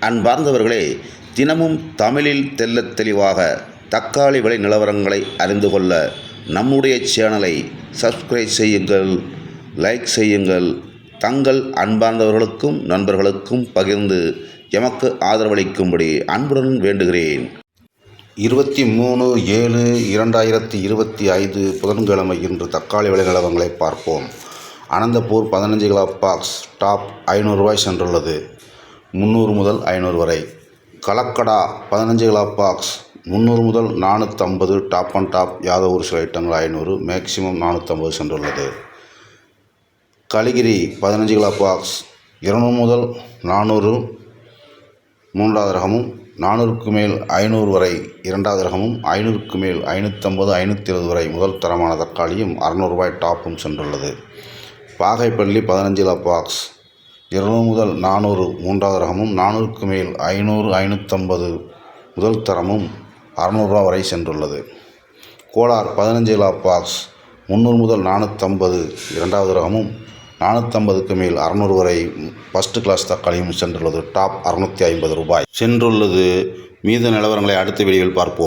அன்பார்ந்தவர்களே தினமும் தமிழில் தெள்ளத் தெளிவாக தக்காளி விலை நிலவரங்களை அறிந்து கொள்ள நம்முடைய சேனலை சப்ஸ்கிரைப் செய்யுங்கள் லைக் செய்யுங்கள். தங்கள் அன்பார்ந்தவர்களுக்கும் நண்பர்களுக்கும் பகிர்ந்து எமக்கு ஆதரவளிக்கும்படி அன்புடன் வேண்டுகிறேன். இருபத்தி மூணு ஏழு இரண்டாயிரத்தி இருபத்தி ஐந்து புதன்கிழமை இன்று தக்காளி விலை நிலவரங்களை பார்ப்போம். அனந்தபூர் பதினஞ்சு கிலோ பாக்ஸ் டாப் ஐநூறுரூவாய் சென்றுள்ளது. முந்நூறு முதல் ஐநூறு வரை. கலக்கடா பதினஞ்சு கிலோ பாக்ஸ் முந்நூறு முதல் நானூற்றம்பது டாப் அண்ட் டாப் யாதவ் ஒரு சில ஐட்டங்கள் ஐநூறு மேக்சிமம் நானூற்றம்பது சென்றுள்ளது. கலிகிரி பதினஞ்சு கிலோ பாக்ஸ் இருநூறு முதல் நானூறு மூன்றாவது ரகமும் நானூறுக்கு மேல் ஐநூறு வரை இரண்டாவது ரகமும் ஐநூறுக்கு மேல் ஐநூற்றம்பது ஐநூற்றி இருபது வரை முதல் தரமான தக்காளியும் அறநூறுபாய் டாப்பும் சென்றுள்ளது. பாகைப்பள்ளி பதினஞ்சு கிலோ பாக்ஸ் இருநூறு முதல் நானூறு மூன்றாவது ரகமும் நானூறுக்கு மேல் ஐநூறு ஐநூற்றம்பது முதல் தரமும் அறநூறுரூவா வரை சென்றுள்ளது. கோலார் பதினஞ்சு கிலோ பாக்ஸ் முந்நூறு முதல் நானூற்றம்பது இரண்டாவது ரகமும் நானூற்றம்பதுக்கு மேல் அறநூறு வரை ஃபஸ்ட்டு கிளாஸ் தக்காளியும் சென்றுள்ளது. டாப் அறுநூற்றி ஐம்பது ரூபாய். சென்றுள்ளது. மீத நிலவரங்களை அடுத்த வீடியோவில் பார்ப்போம்.